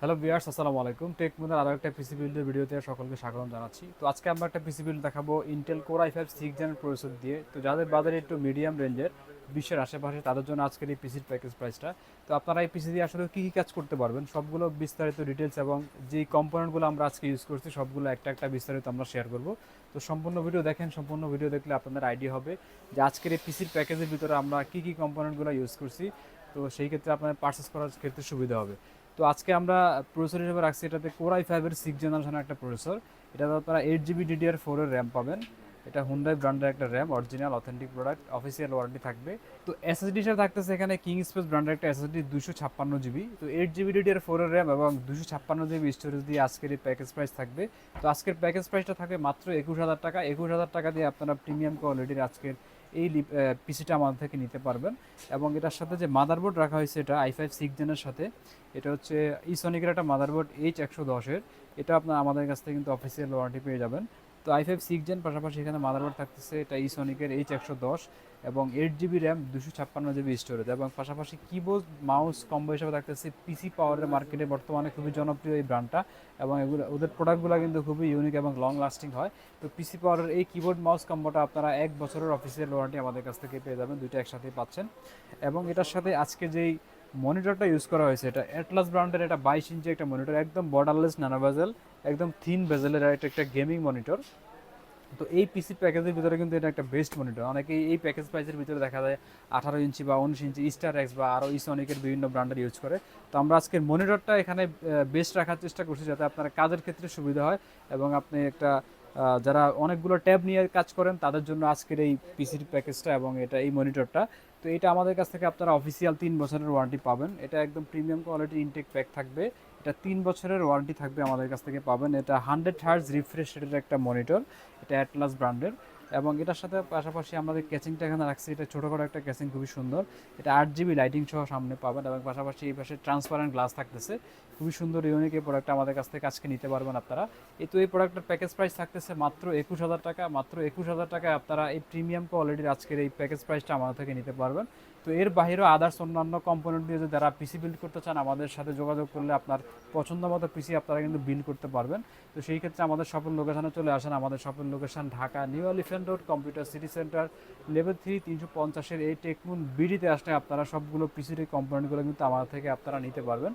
Hello বিয়ার্স আসসালামু আলাইকুম। Take মুনের আরও একটা পিসি বিল্ডের ভিডিওতে সকলকে স্বাগত জানাচ্ছি। তো আজকে আমরা একটা পিসি বিল্ড দেখাবো Intel core i five six জেনের processor দিয়ে। তো যাদের বাজারে একটু মিডিয়াম রেঞ্জের বিশ্বের আশেপাশে, তাদের জন্য আজকের এই পিসির প্যাকেজ প্রাইসটা তো আপনারা এই পিসি দিয়ে আসলে কী কী কাজ করতে পারবেন, সবগুলো বিস্তারিত ডিটেলস এবং যেই কম্পোনেন্টগুলো আমরা আজকে ইউজ করছি, সবগুলো একটা একটা বিস্তারিত আমরা শেয়ার করব। তো সম্পূর্ণ ভিডিও দেখেন, সম্পূর্ণ ভিডিও দেখলে আপনাদের আইডিয়া হবে যে আজকের এই পিসির প্যাকেজের ভিতরে আমরা কী কী কম্পোনেন্টগুলো ইউজ করছি। তো সেই ক্ষেত্রে আপনার পারচেস করার ক্ষেত্রে সুবিধা হবে। তো আজকে আমরা প্রসেসর হিসেবে রাখছি এটাতে কোরাই ফাইভের সিক্স জেনারেশনের একটা প্রসেসর। এটাতে আপনারা এইট জিবি ডিডিআর ফোরের র্যাম পাবেন। এটা হুন্ডাই ব্র্যান্ডের একটা RAM original authentic product official warranty থাকবে। তো এসএসডি হিসেবে থাকতেছে এখানে কিং স্পেস ব্র্যান্ডের একটা এসএসডি দুশো ছাপ্পান্ন জিবি তো এইট জিবি ডিডিআর ফোরের র্যাম এবং দুশো ছাপ্পান্ন জিবি স্টোরেজ দিয়ে আজকের এই প্যাকেজ প্রাইস থাকবে। তো আজকের প্যাকেজ প্রাইসটা থাকবে মাত্র একুশ হাজার টাকা। একুশ হাজার টাকা দিয়ে আপনারা প্রিমিয়াম কোয়ালিটির আজকের এই পিসিটা আমাদের থেকে নিতে পারবেন। এবং এটার সাথে যে মাদারবোর্ড রাখা হয়েছে, এটা আই ফাইভ সিক্স জেনের সাথে, এটা হচ্ছে ইসনিকের একটা মাদারবোর্ড এইচ একশো দশের। এটা আপনার আমাদের কাছ থেকে কিন্তু অফিসিয়াল ওয়ারেন্টি পেয়ে যাবেন। তো আই ফাইভ সিক্স জেন পাশাপাশি এখানে মাদারবোর্ড থাকতেছে, এটা ইসনিকের এইচ একশো দশ এবং এইট জিবি র্যাম দুশো ছাপ্পান্ন জিবি স্টোরেজ এবং পাশাপাশি কিবোর্ড মাউস কম্বো হিসেবে থাকতেছে পিসি পাওয়ারের মার্কেটে বর্তমানে খুবই জনপ্রিয় এই ব্র্যান্ডটা এবং এগুলো, ওদের প্রোডাক্টগুলো কিন্তু খুবই ইউনিক এবং লং লাস্টিং হয়। তো পিসি পাওয়ারের এই কিবোর্ড মাউস কম্বোটা আপনারা এক বছরের অফিসিয়াল ওয়ারেন্টি আমাদের কাছ থেকে পেয়ে যাবেন, দুইটা একসাথেই পাচ্ছেন। এবং এটার সাথে আজকে যেই মনিটরটা ইউজ করা হয়েছে। এটা অ্যাটলাস ব্র্যান্ডের এটা বাইশ ইঞ্চি একটা মনিটর, একদম বর্ডারলেস নানা বেজেল একদম থিন বেজেলের একটা একটা গেমিং মনিটর তো এই পিসি প্যাকেজের ভিতরে কিন্তু এটা একটা বেস্ট মনিটর অনেকেই এই প্যাকেজ প্রাইসের ভিতরে দেখা যায় আঠারো ইঞ্চি বা উনিশ ইঞ্চি স্টার এক্স বা আরও ইসনিকের বিভিন্ন ব্র্যান্ডের ইউজ করে। তো আমরা আজকের মনিটরটা এখানে বেস্ট রাখার চেষ্টা করছি যাতে আপনার কাজের ক্ষেত্রে সুবিধা হয় এবং আপনি একটা যারা অনেকগুলো ট্যাব নিয়ে কাজ করেন, তাদের জন্য আজকের এই পিসির প্যাকেজটা এবং এটা এই মনিটরটা তো এটা আমাদের কাছ থেকে আপনারা অফিসিয়াল তিন বছরের ওয়ারেন্টি পাবেন। এটা একদম প্রিমিয়াম কোয়ালিটি ইনটেক প্যাক থাকবে। এটা তিন বছরের ওয়ারেন্টি থাকবে আমাদের কাছ থেকে পাবেন। এটা হান্ড্রেড হার্স রিফ্রেশ রেটের একটা মনিটর এটা অ্যাটলাস ব্র্যান্ডের এবং এটার সাথে পাশাপাশি আমাদের ক্যাচিংটা এখানে রাখছি। এটা ছোটোখাটো একটা ক্যাচিং খুবই সুন্দর। এটা আট জিবি লাইটিং সহ সামনে পাবেন এবং পাশাপাশি এই পাশে ট্রান্সপারেন্ট গ্লাস থাকতেছে। খুবই সুন্দর ইউনিক এই প্রোডাক্ট আমাদের কাছ থেকে আজকে নিতে পারবেন আপনারা। এই তো এই প্রোডাক্টের প্যাকেজ প্রাইস থাকতেছে মাত্র একুশ হাজার টাকা। মাত্র একুশ হাজার টাকায় আপনারা এই প্রিমিয়ামকে অলরেডি আজকের এই প্যাকেজ প্রাইসটা আমাদের থেকে নিতে পারবেন। তো এর বাইরেও আদার্স অন্যান্য কম্পোনেন্ট দিয়ে যদি যারা পিসি বিল্ড করতে চান, আমাদের সাথে যোগাযোগ করলে আপনার পছন্দ মতো পিসি আপনারা কিন্তু বিল্ড করতে পারবেন। তো সেই ক্ষেত্রে আমাদের শপের লোকেশনে চলে আসেন। আমাদের শপের location Dhaka new elephant road computer city centre level three তিনশো পঞ্চাশের এই টেকমুন বিডিতে আসলে আপনারা সবগুলো পিসির এই কম্পোনেন্টগুলো কিন্তু আমাদের থেকে আপনারা নিতে পারবেন।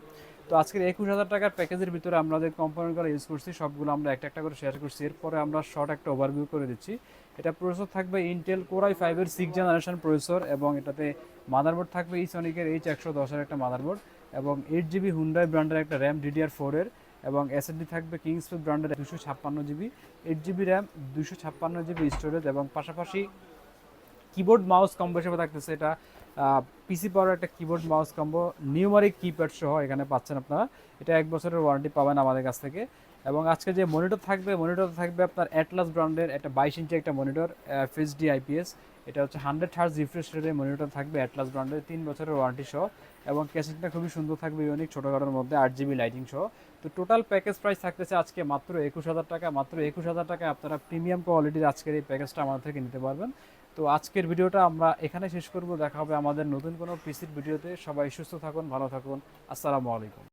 তো আজকের একুশ হাজার টাকার প্যাকেজের ভিতরে আমরা যে কম্পোনেন্টগুলো ইউজ করছি, সবগুলো আমরা একটা একটা করে শেয়ার করছি। এরপরে আমরা শর্ট একটা ওভারভিউ করে দিচ্ছি। এটা প্রসেসর থাকবে ইন্টেল কোরাই ফাইভের সিক্স জেনারেশন প্রসেসর এবং এটাতে মাদারবোর্ড থাকবে ইসনিকের এইচ একশো দশের একটা মাদারবোর্ড এবং এইট জিবি হুন্ডাই ব্র্যান্ডের একটা র্যাম ডিডিআর ফোরের এবং এসএসডি থাকবে কিংসফিল ব্র্যান্ডের দুশো ছাপ্পান্ন জিবি এইট জিবি র্যাম দুশো ছাপ্পান্ন জিবি স্টোরেজ এবং পাশাপাশি কিবোর্ড মাউস কম্বো হিসেবে থাকতেছে এটা পিসি পাওয়ার একটা keyboard mouse combo numeric keypad সহ এখানে পাচ্ছেন আপনারা। এটা এক বছরের ওয়ারেন্টি পাবেন আমাদের কাছ থেকে। এবং আজকে যে মনিটর থাকবে মনিটর থাকবে আপনার অ্যাটলাস ব্র্যান্ডের একটা বাইশ ইঞ্চি একটা মনিটর ফেস ডি আইপিএস এটা হচ্ছে হান্ড্রেড হার্জ রিফ্রেশ রেটের মনিটর থাকবে অ্যাটলাস ব্র্যান্ডের তিন বছরের ওয়ারেন্টি সহ, এবং ক্যাসেটটা খুবই সুন্দর থাকবে ইউনিক ছোটোখাটোর মধ্যে আট জিবি লাইটিং সহ। তো টোটাল প্যাকেজ প্রাইস থাকতেছে আজকে মাত্র একুশ হাজার টাকা, মাত্র একুশ হাজার টাকায় আপনারা প্রিমিয়াম কোয়ালিটির আজকের এই প্যাকেজটা আমাদের থেকে নিতে পারবেন। তো আজকের ভিডিওটা আমরা এখানে শেষ করব, দেখা হবে আমাদের নতুন কোনো পিসির ভিডিওতে। সবাই সুস্থ থাকুন, ভালো থাকুন, আসসালামু আলাইকুম।